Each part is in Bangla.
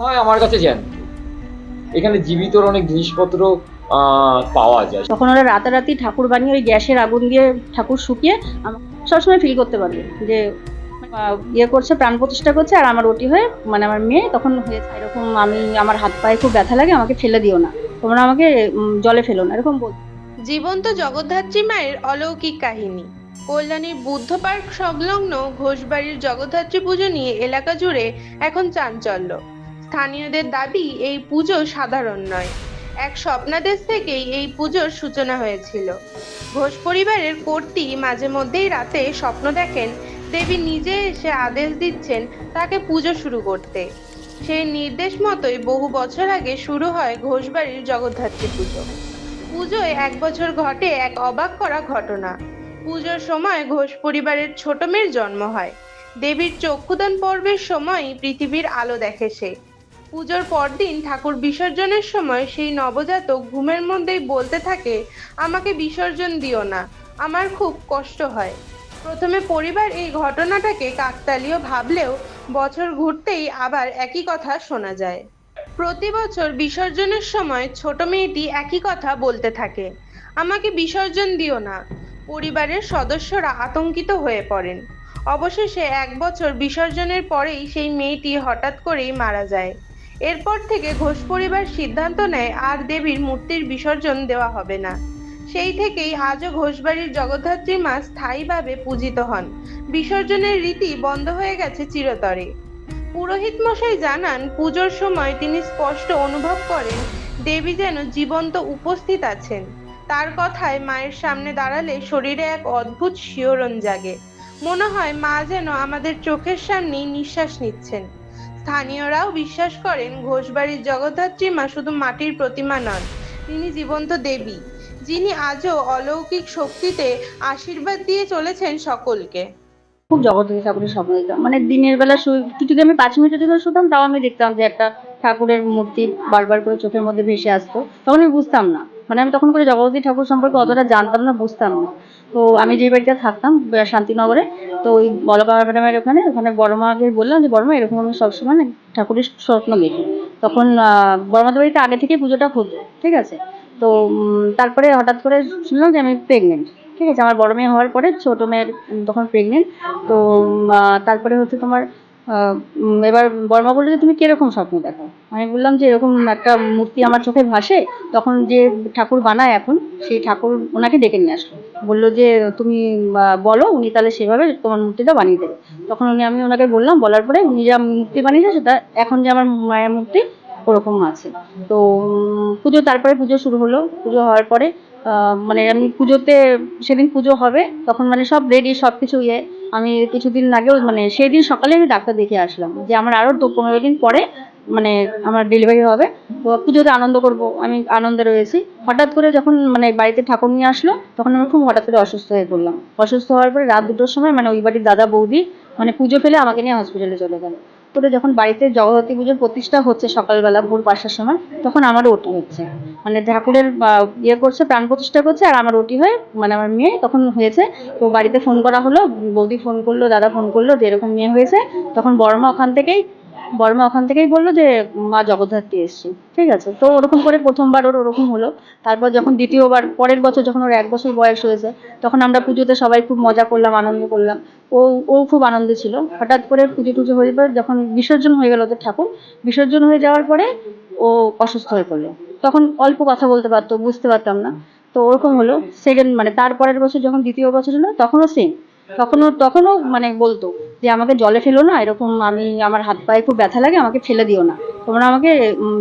হয় আমার কাছে জ্যান্ত এখানে জীবিতর অনেক জিনিসপত্র পাওয়া যায়। তখন ওরা রাতারাতি ঠাকুর বানিয়ে ওই গ্যাসের আগুন দিয়ে ঠাকুর শুকিয়ে সবসময় ফিল করতে পারবে যে ইয়ে করছে প্রাণ প্রতিষ্ঠা করছে আর আমার ওটি হয়ে মানে আমার মেয়ে তখন হয়েছে এরকম আমি আমার হাত পায়ে খুব ব্যথা লাগে আমাকে ফেলে দিও না। তোমরা আমাকে জলে ফেলো না এরকম বল জীবন্ত জগদ্ধাত্রী মায়ের অলৌকিক কাহিনী। কল্যাণীর বুদ্ধ পার্ক সংলগ্ন ঘোষবাড়ির জগদ্ধাত্রী পুজো নিয়ে এলাকা জুড়ে এখন চাঞ্চল্য। স্থানীয়দের দাবি, এই পুজো সাধারণ নয়। এক স্বপ্নাদেশ থেকেই এই পুজোর সূচনা হয়েছিল। ঘোষ পরিবারের কর্তি মাঝে মধ্যেই রাতে স্বপ্ন দেখেন, দেবী নিজে এসে আদেশ দিচ্ছেন তাকে পুজো শুরু করতে। সেই নির্দেশ মতোই বহু বছর আগে শুরু হয় ঘোষবাড়ির জগদ্ধাত্রী পুজো। পুজোয় এক বছর ঘটে এক অবাক করা ঘটনা। পুজোর সময় ঘোষ পরিবারের ছোট মেয়ের জন্ম হয়। দেবীর চক্ষুদান পর্বের সময় পৃথিবীর আলো দেখে সে। পুজোর পরদিন ঠাকুর বিসর্জনের সময় সেই নবজাতক ঘুমের মধ্যেই বলতে থাকে, আমাকে বিসর্জন দিও না, আমার খুব কষ্ট হয়। প্রথমে পরিবার এই ঘটনাটাকে কাকতালীয় ভাবলেও বছর ঘুরতেই আবার একই কথা শোনা যায়। প্রতি বছর বিসর্জনের সময় ছোট মেয়েটি একই কথা বলতে থাকে, আমাকে বিসর্জন দিও না। পরিবারের সদস্যরা আতঙ্কিত হয়ে পড়েন। অবশেষে এক বছর বিসর্জনের পরেই সেই মেয়েটি হঠাৎ করেই মারা যায়। এরপর থেকে ঘোষ পরিবার সিদ্ধান্ত নেয় আর দেবীর মূর্তির বিসর্জন দেওয়া হবে না। সেই থেকেই আজও ঘোষবাড়ির জগদ্ধাত্রী মা স্থায়ীভাবে পূজিত হন। বিসর্জনের রীতি বন্ধ হয়ে গেছে চিরতরে। পুরোহিত মশাই জানান, পুজোর সময় তিনি স্পষ্ট অনুভব করেন, দেবী যেন জীবন্ত উপস্থিত আছেন। তার কথায় মায়ের সামনে দাঁড়ালে শরীরে এক অদ্ভুত শিহরণ জাগে। মনে হয় মা যেন আমাদের চোখের সামনেই নিঃশ্বাস নিচ্ছেন। স্থানীয়রাও বিশ্বাস করেন, ঘোষবাড়ির জগদ্ধাত্রী মা শুধু মাটির প্রতিমা নন, তিনি জীবন্ত দেবী, যিনি আজও অলৌকিক শক্তিতে আশীর্বাদ দিয়ে চলেছেন সকলকে। খুব জগদ্ধাত্রী ঠাকুরের স্বপ্ন দেখতাম মানে দিনের বেলা যদি আমি পাঁচ মিনিটের জন্য শুতাম, তাও আমি দেখতাম যে একটা ঠাকুরের মূর্তি বারবার করে চোখের মধ্যে ভেসে আসতো। তখন আমি বুঝতাম না। মানে আমি তখন করে জগদ্ধাত্রী ঠাকুর সম্পর্কে অতটা জানতাম না, বুঝতাম না। তো আমি যে বাড়িতে থাকতাম শান্তিনগরে, তো ওই বলকা ম্যাডামের ওখানে ওখানে বড় মাকে বললাম যে বড় মা এরকম আমি সবসময় ঠাকুরের স্বপ্ন দেখি। তখন বড়মাদের বড় মাদের বাড়িতে আগে থেকে পুজোটা হতো ঠিক আছে? তো তারপরে হঠাৎ করে শুনলাম যে আমি প্রেগনেন্ট ঠিক আছে? আমার বড় মেয়ে হওয়ার পরে ছোট মেয়ের তখন প্রেগনেন্ট তো তারপরে হচ্ছে তোমার এবার বর্মা বলল যে, তুমি কীরকম স্বপ্ন দেখো আমি বললাম যে, এরকম একটা মূর্তি আমার চোখে ভাসে, তখন যে ঠাকুর বানায় এখন, সেই ঠাকুর ওনাকে ডেকে নিয়ে আসলো। বলল যে, তুমি বলো, উনি তাহলে সেভাবে তোমার মূর্তিটা বানিয়ে দেবে। তখন উনি, আমি ওনাকে বললাম, বলার পরে উনি যা মূর্তি বানিয়েছে, সেটা এখন যে আমার মায়ের মূর্তি, ওরকম আছে। তো পুজো, তারপরে পুজো শুরু হলো। পুজো হওয়ার পরে মানে আমি পুজোতে, সেদিন পুজো হবে, তখন মানে সব রেডি সব কিছু ইয়ে। আমি কিছুদিন আগেও মানে সেই দিন সকালে আমি ডাক্তার দেখে আসলাম যে আমার আরও দু পনেরো দিন পরে মানে আমার ডেলিভারি হবে। পুজোতে আনন্দ করব, আমি আনন্দে রয়েছি। হঠাৎ করে যখন মানে বাড়িতে ঠাকুর নিয়ে আসলো, তখন আমি খুব হঠাৎ করে অসুস্থ হয়ে পড়লাম। অসুস্থ হওয়ার পরে রাত দুটোর সময় মানে ওই বাড়ির দাদা বৌদি মানে পুজো ফেলে আমাকে নিয়ে হসপিটালে চলে গেল। করে যখন বাড়িতে জগদ্ধাত্রী পুজোর প্রতিষ্ঠা হচ্ছে সকালবেলা ভোর পাঁচটার সময়, তখন আমার ওটি হচ্ছে মানে ঠাকুরের ইয়ে করছে, প্রাণ প্রতিষ্ঠা করছে, আর আমার ওটি হয়ে মানে আমার মেয়ে তখন হয়েছে। তো বাড়িতে ফোন করা হলো, বৌদি ফোন করল, দাদা ফোন করল যে এরকম মেয়ে হয়েছে। তখন বড়মা ওখান থেকেই বড়মা ওখান থেকেই বলল যে, মা জগদ্ধাত্রী এসছে। ঠিক আছে? তো ওরকম করে প্রথমবার ওর ওরকম হলো। তারপর যখন দ্বিতীয়বার, পরের বছর যখন ওর এক বছর বয়স হয়েছে, তখন আমরা পুজোতে সবাই খুব মজা করলাম, আনন্দ করলাম। ও ও খুব আনন্দে ছিল। হঠাৎ করে পুজো টুজো হয়ে পর যখন বিসর্জন হয়ে গেল ওদের ঠাকুর, বিসর্জন হয়ে যাওয়ার পরে ও অসুস্থ হয়ে পড়ল। তখন অল্প কথা বলতে পারতো, বুঝতে পারতাম না। তো ওরকম হলো। সেকেন্ড মানে তারপরের বছর যখন দ্বিতীয় বছর হলো, তখনও সেম তখনও তখনও মানে বলতো যে আমাকে জলে ফেলো না, এরকম আমি, আমার হাত পায়ে খুব ব্যথা লাগে, আমাকে ফেলে দিও না। তোমরা আমাকে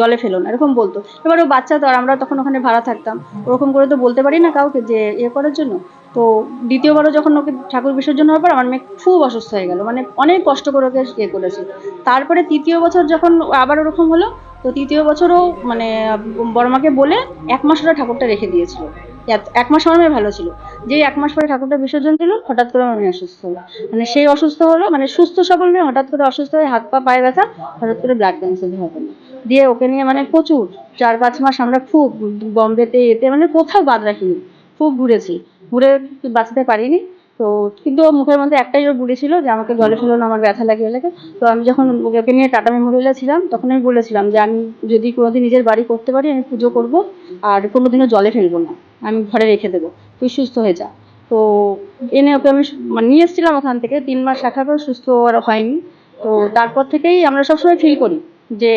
জলে ফেলো না, এরকম বলতো। এবার ও বাচ্চা তো আর আমরা তখন ওখানে ভাড়া থাকতাম। ওরকম করে তো বলতে পারি না কাউকে যে ইয়ে করার জন্য। তো দ্বিতীয়বারও যখন ওকে ঠাকুর বিসর্জন হওয়ার পর আমার মেয়ে খুব অসুস্থ হয়ে গেল মানে অনেক কষ্ট করে ওকে ইয়ে করেছি। তারপরে তৃতীয় বছর যখন আবার ওরকম হলো, তো তৃতীয় বছরও মানে বড়মাকে বলে এক মাস ওরা ঠাকুরটা রেখে দিয়েছিল। এক- মাস আমার মেয়ে ভালো ছিল। যে এক মাস পরে ঠাকুরটা বিসর্জন দিল, হঠাৎ করে আমার মেয়ে অসুস্থ হলো। মানে সেই অসুস্থ হলো মানে সুস্থ সবল মেয়ে, হঠাৎ করে অসুস্থ হয়ে হাত পা পায়ে ব্যথা, হঠাৎ করে ব্লাড ক্যান্সার ধরা পড়ল। দিয়ে ওকে নিয়ে মানে প্রচুর, চার পাঁচ মাস আমরা খুব বম্বেতে এতে মানে কোথাও বাদ রাখিনি, খুব ঘুরেছি। ঘুরে বাঁচতে পারিনি। তো কিন্তু মুখের মধ্যে একটাই ওর বলেছিল যে আমাকে জলে ফেলো না আমার ব্যথা লাগে লাগে তো আমি যখন ওকে নিয়ে টাটা মেমোরিয়ালে ছিলাম, তখন আমি বলেছিলাম যে আমি যদি কোনোদিন নিজের বাড়ি করতে পারি, আমি পুজো করব আর কোনোদিনও জলে ফেলব না, আমি ঘরে রেখে দেবো, তুই সুস্থ হয়ে যা। তো এনে ওকে আমি মানে নিয়ে এসেছিলাম ওখান থেকে, তিন মাস রাখার পর সুস্থ আর হয়নি। তো তারপর থেকেই আমরা সবসময় ফিল করি যে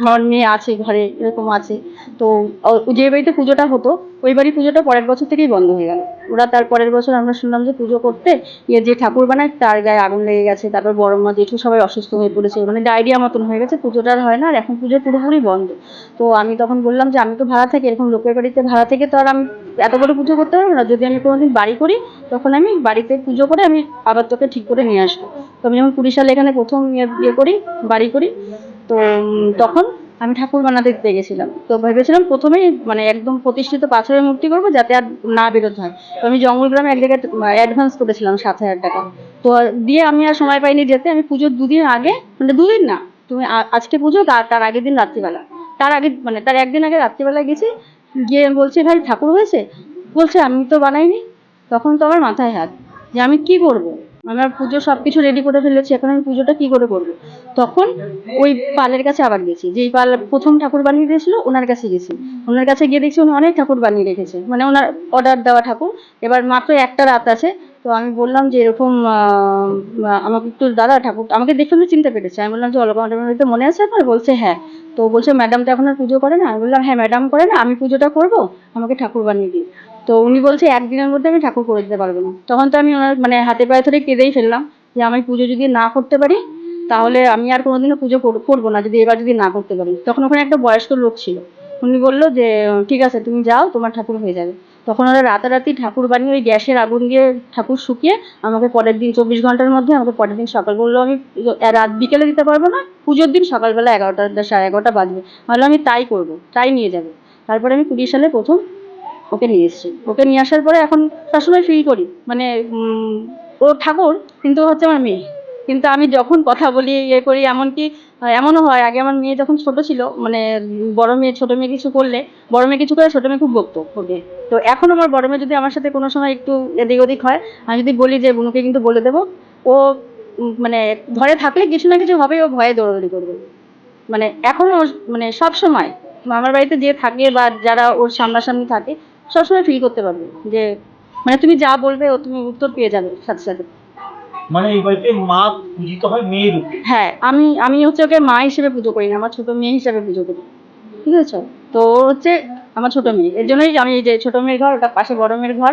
আমার মেয়ে আছে, ঘরে এরকম আছে। তো যে বাড়িতে পুজোটা হতো, ওই বাড়ির পুজোটা পরের বছর থেকেই বন্ধ হয়ে গেল। ওরা তার পরের বছর আমরা শুনলাম যে পুজো করতে ইয়ে যে ঠাকুর বানায়, তার গায়ে আগুন লেগে গেছে। তারপর বড় মা জেঠু সবাই অসুস্থ হয়ে পড়েছে। মানে ডায়রিয়া মতন হয়ে গেছে, পুজোটা হয় না, আর এখন পুজো পুরোপুরি বন্ধ। তো আমি তখন বললাম যে, আমি তো ভাড়া থাকি, এরকম লোকের বাড়িতে ভাড়া থেকে তো আর আমি এত বড় পুজো করতে পারব না। যদি আমি কোনোদিন বাড়ি করি, তখন আমি বাড়িতে পুজো করে আমি আবার তোকে ঠিক করে নিয়ে আসব। তো আমি যখন কুড়ি সালে এখানে প্রথম ইয়ে ইয়ে করি, বাড়ি করি তো তখন আমি ঠাকুর বানাতে দিতে গেছিলাম তো ভেবেছিলাম প্রথমেই মানে একদম প্রতিষ্ঠিত পাথরের মূর্তি করব যাতে আর না বেরোতে হয়। তো আমি জঙ্গল গ্রামে এক জায়গায় অ্যাডভান্স করেছিলাম সাত হাজার টাকা। তো দিয়ে আমি আর সময় পাইনি যেতে। আমি পুজোর দুদিন আগে মানে দুদিন না, তুমি আজকে পুজো, তার তার আগের দিন রাত্রিবেলা। তার আগে মানে তার একদিন আগে রাত্রিবেলা গেছি, গিয়ে বলছে, ভাই, ঠাকুর হয়েছে? বলছে, আমি তো বানাইনি। তখন তো আমার মাথায় হাত, যে আমি কি করব? আমার পুজো সব কিছু রেডি করে ফেলেছি, এখন আমি পুজোটা কি করে করব? তখন ওই পালের কাছে আবার গেছি, যেই পাল প্রথম ঠাকুর বানিয়ে দিয়েছিল, ওনার কাছে গেছি। ওনার কাছে গিয়ে দেখছি উনি অনেক ঠাকুর বানিয়ে রেখেছে মানে ওনার অর্ডার দেওয়া ঠাকুর। এবার মাত্র একটা রাত আছে, তো আমি বললাম যে এরকম আমাকে একটু দাদা ঠাকুর, আমাকে দেখে উনি চিনতে পেরেছে। আমি বললাম যে অলকা মনে আছে আপনার? বলছে হ্যাঁ। তো বলছে, ম্যাডাম তো এখন আর পুজো করে না? আমি বললাম হ্যাঁ ম্যাডাম করে না, আমি পুজোটা করব, আমাকে ঠাকুর বানিয়ে দিন। তো উনি বলছে, একদিনের মধ্যে আমি ঠাকুর করে দিতে পারব না। তখন তো আমি ওনার মানে হাতে পায়ে ধরে কেঁদেই ফেললাম যে, আমি পুজো যদি না করতে পারি, তাহলে আমি আর কোনোদিনও পুজো করব না, যদি এবার যদি না করতে পারি। তখন ওখানে একটা বয়স্ক লোক ছিল। উনি বলল যে, ঠিক আছে, তুমি যাও, তোমার ঠাকুর হয়ে যাবে। তখন ওরা রাতারাতি ঠাকুর বানিয়ে ওই গ্যাসের আগুন দিয়ে ঠাকুর শুকিয়ে আমাকে পরের দিন চব্বিশ ঘণ্টার মধ্যে আমাকে পরের দিন সকাল বলল, আমি রাত বিকেলে দিতে পারব না, পুজোর দিন সকালবেলা এগারোটা সাড়ে এগারোটা বাজবে। ভাবলাম আমি তাই করব, তাই নিয়ে যাবে। তারপরে আমি কুড়ি সালে প্রথম ওকে নিয়ে এসেছি। ওকে নিয়ে আসার পরে এখন সবসময় ফিল করি। মানে ও ঠাকুর, কিন্তু হচ্ছে আমার মেয়ে। কিন্তু আমি যখন কথা বলি ইয়ে করি, এমনকি এমনও হয়, আগে আমার মেয়ে যখন ছোট ছিল মানে বড় মেয়ে, ছোট মেয়ে কিছু করলে, বড় মেয়ে কিছু করে ছোট মেয়ে খুব বকতো ওকে। তো এখন আমার বড় মেয়ে যদি আমার সাথে কোনো সময় একটু এদিক ওদিক হয়, আমি যদি বলি যে, বুনুকে কিন্তু বলে দেবো। ও মানে ঘরে থাকলে কিছু না কিছু হবে, ও ভয়ে দৌড়াদৌড়ি করবে। মানে এখনও ওর- মানে সব সময় আমার বাড়িতে যে থাকে বা যারা ওর সামনাসামনি থাকে সবসময় ফিল করতে পারবে যে মানে তুমি যা বলবে ও তুমি উত্তর পেয়ে যাবে সাথে সাথে। মানে এই বাড়িতে মা পূজিত হয় মেয়ের হ্যাঁ আমি আমি হচ্ছে ওকে মা হিসেবে পুজো করি না আমার ছোট মেয়ে হিসেবে পুজো করি। ঠিক আছে? তো হচ্ছে আমার ছোট মেয়ে। এর জন্যই আমি এই যে ছোট মেয়ের ঘর ওটা পাশে বড় মেয়ের ঘর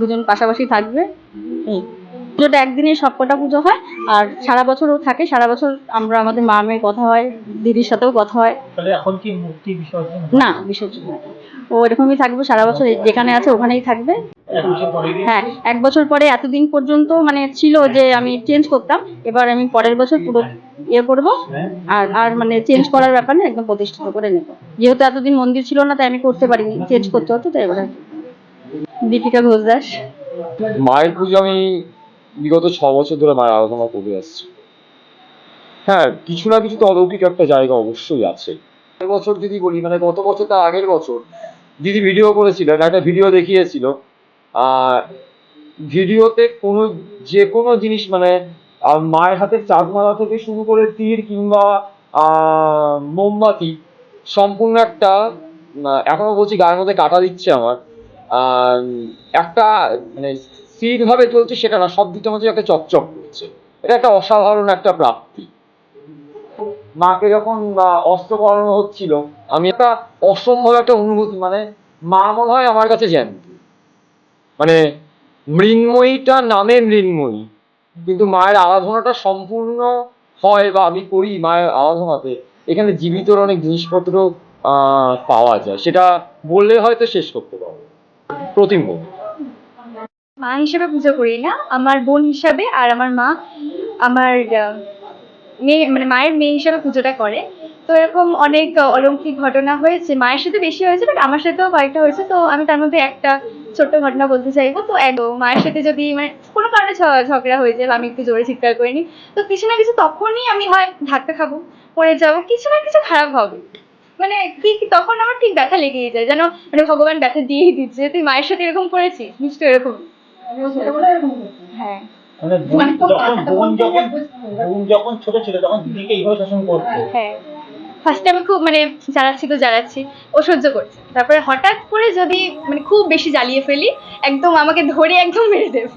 দুজন পাশাপাশি থাকবে। এই পুজোটা একদিনে সব কটা পুজো হয় আর সারা বছর ও থাকে সারা বছর আমরা আমাদের মা মেয়ের কথা হয় দিদির সাথেও কথা হয়। তাহলে এখন কি মূর্তি বিসর্জন না বিসর্জন। ও এরকমই থাকবে সারা বছর যেখানে আছে ওখানেই থাকবে। হ্যাঁ এক বছর পরে এতদিন পর্যন্ত মানে ছিল যে আমি চেঞ্জ করতাম এবার আমি পরের বছর পুরো ইয়ে করব। আর আর মানে চেঞ্জ করার ব্যাপার না একদম প্রতিষ্ঠিত করে নেব। যেহেতু এতদিন মন্দির ছিল না তাই আমি করতে পারিনি চেঞ্জ করতে হতো তাই এবার দীপিকা ঘোষ দাস। মায়ের পুজো আমি বিগত ছ বছর ধরে মায়ের আরাধনা করে আসছি। হ্যাঁ কিছু না কিছু তো অলৌকিক একটা জায়গা অবশ্যই আছে। বছর যদি বলি মানে গত বছর তার আগের বছর দিদি ভিডিও করেছিলেন একটা ভিডিও দেখিয়েছিল। আর ভিডিওতে কোনো, যে কোনো জিনিস মানে মায়ের হাতে চাঁদমালা থেকে শুরু করে তীর কিংবা মোমবাতি, সম্পূর্ণ একটা এখনও বলছি গায়ের মধ্যে কাটা দিচ্ছে আমার। একটা মানে স্থিরভাবে চলছে সেটা না, সব দিকটা মধ্যে একটা চকচক করছে। এটা একটা অসাধারণ একটা প্রাপ্তি। মাকে যখন অস্ত্র করানো হচ্ছিল, আমি একটা অসম্ভব একটা অনুভূতি মানে মা মনে হয় আমার কাছে জ্যান্ত মানে মৃন্ময়ীটা নামে মৃন্ময়ী, কিন্তু মায়ের আরাধনাটা সম্পূর্ণ হয় বা আমি করি মায়ের আরাধনাতে। এখানে জীবিতর অনেক জিনিসপত্র পাওয়া যায়। সেটা বললে হয়তো শেষ করতে পারব। প্রতিম্ব। মা হিসেবে পুজো করি না, আমার বোন হিসাবে, আর আমার মা, আমার মেয়ে মানে মায়ের মেয়ে হিসাবে পুজোটা করে। তো এরকম অনেক অলৌকিক ঘটনা হয়েছে। মায়ের সাথে বেশি হয়েছে বাট আমার সাথেও কয়েকটা হয়েছে। তো আমি তার মধ্যে একটা ছোট্ট ঘটনা বলতে চাইব। তো মায়ের সাথে যদি মানে কোনো কারণে ঝগড়া হয়ে যায় আমি একটু জোরে চিৎকার করে নিই, তো কিছু না কিছু তখনই আমি হয় ধাক্কা খাব, পড়ে যাব, কিছু না কিছু খারাপ হবে। মানে কি, তখন আমার ঠিক ব্যথা লেগেই যায়। যেন মানে ভগবান ব্যথা দিয়েই দিচ্ছে। তুই মায়ের সাথে এরকম করেছিস? নিশ্চয়ই এরকম। হ্যাঁ। মানে বোন- যখন বোন যখন বোন যখন ছোট ছিল তখন দিদিকে এইভাবে শাসন করতো। হ্যাঁ। ফার্স্টে আমি খুব মানে জ্বালাচ্ছি তো জ্বালাচ্ছি। ও সহ্য করছে। তারপরে হঠাৎ করে যদি মানে খুব বেশি জ্বালিয়ে ফেলি একদম আমাকে ধরে একদম মেরে দেবে।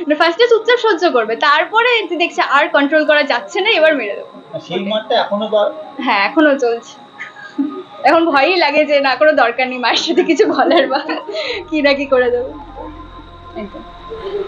মানে ফার্স্টে চুপচাপ সহ্য করবে। তারপরে যে দেখছে আর কন্ট্রোল করা যাচ্ছে না এবার মেরে দেবো। সেই মারটা এখনও হ্যাঁ এখনও চলছে। এখন ভয়ই লাগে যে না কোনো দরকার নেই মায়ের সাথে কিছু বলার বা কি না কি করে দেবো।